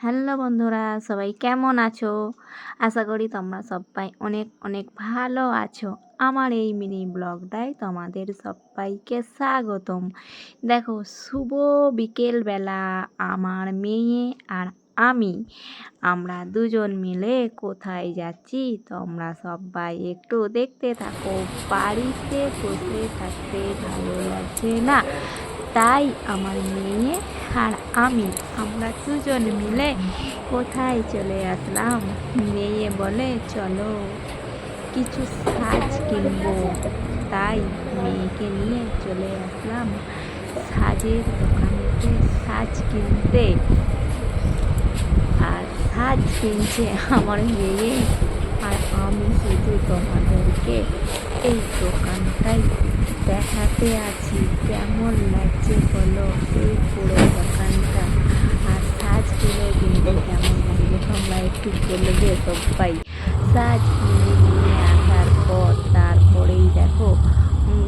Hello বন্ধুরা, সবাই কেমন আছো? আশা করি তোমরা সবাই অনেক অনেক ভালো আছো। আমার এই মিনি ব্লগটায় তোমাদের সবাইকে স্বাগতম। দেখো, শুভ বিকেলবেলা আমার মেয়ে আর আমি, আমরা দুজন মিলে কোথায় যাচ্ছি তোমরা সবাই একটু দেখতে থাকো। বাড়িতে বসে থাকতে ভালো লাগছে না? তাই আমার মেয়ে আর আমি, আমরা দুজন মিলে কোথায় চলে আসলাম? মেয়ে বলে, চলো, কিছু সাজ কিনবো। তাই মেয়েকে নিয়ে চলে আসলাম সাজের দোকানেতে সাজ কিনতে। আর সাজ কিনছে আমার মেয়ে আমি শুধু তোমাদেরকে এই দোকানটাই দেখাতে আছি। কেমন লাগছে বলো? এই পুরো দোকানটা। আর সাজ কিনে কিন্তু কেমন লাগবে তোমরা একটু বলবে সবাই সাজ কিনে নিয়ে আসার পর তারপরেই দেখো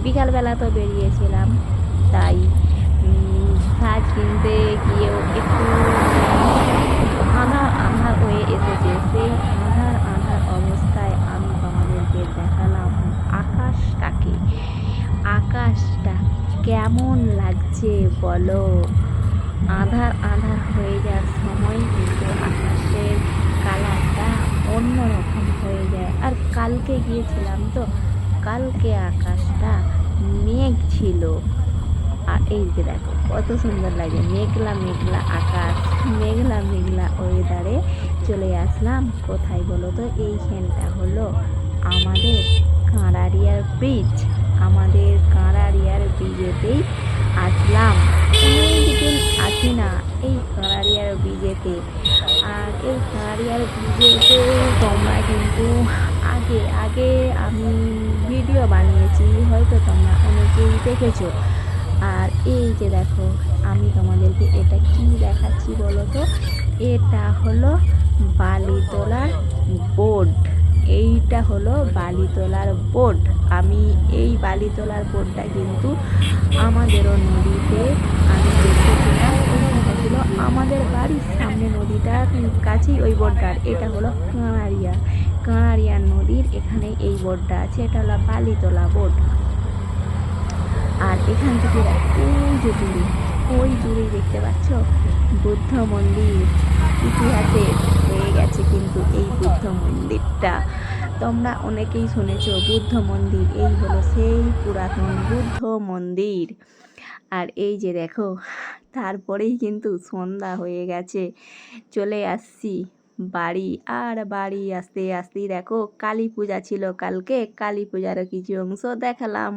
বিকালবেলা তো বেরিয়েছিলাম, তাই সাজ কিনতে গিয়েও একটু আধার আধার হয়ে এসেছে সেই আধার আধার অবস্থায় আমি তোমাদেরকে দেখালাম আকাশটাকে আকাশটা কেমন লাগছে বলো? আধার আধার হয়ে যাওয়ার সময় কিন্তু আকাশের কালারটা অন্যরকম হয়ে যায়। আর কালকে গিয়েছিলাম তো, কালকে আকাশটা মেঘ ছিল। আর এই যে দেখো, কত সুন্দর লাগে, মেঘলা মেঘলা আকাশ, মেঘলা মেঘলা ওয়েদারে চলে আসলাম। কোথায় বলো তো, এইখানটা হলো আমাদের কাঁড়ারিয়ার ব্রিজ আমাদের ব্রিজেতেই আসলাম। অনেকদিন আসি না, এই কাঁড়ারিয়ার ব্রিজেতে আর এই কাঁড়ারিয়ার ব্রিজেতে তোমরা কিন্তু আগে আগে আমি ভিডিও বানিয়েছি, হয়তো তোমরা অনেকেই দেখেছ। আর এই যে দেখো, আমি তোমাদেরকে এটা কি দেখাচ্ছি বলো তো? এটা হলো বালি তোলার বোর্ড। এইটা হলো বালি তোলার বোর্ড আমি এই বালি তোলার বোর্ডটা কিন্তু আমাদেরও নদীতে আমি দেখেছিলাম। আমাদের বাড়ির সামনে নদীটার কাছেই ওই বোটটার। এটা হলো কাঁড়ারিয়া কাঁড়ারিয়া নদীর এখানে এই বোটটা আছে। এটা হলো বালি তোলা বোর্ড আর এখান থেকে ওই যে দূরে ওই দূরেই দেখতে পাচ্ছ? বুদ্ধ মন্দির ইতিহাসে হয়ে গেছে কিন্তু এই মন্দিরটা। তোমরা অনেকেই শুনেছ বুদ্ধ মন্দির, এই হলো সেই পুরাতন বুদ্ধ মন্দির। আর এই যে দেখো, তারপরেই কিন্তু সন্ধ্যা হয়ে গেছে। চলে আসছি বাড়ি, আর বাড়ি আসতে আসতেই দেখো কালী পূজা ছিল কালকে, কালী পূজারও কিছু অংশ দেখালাম।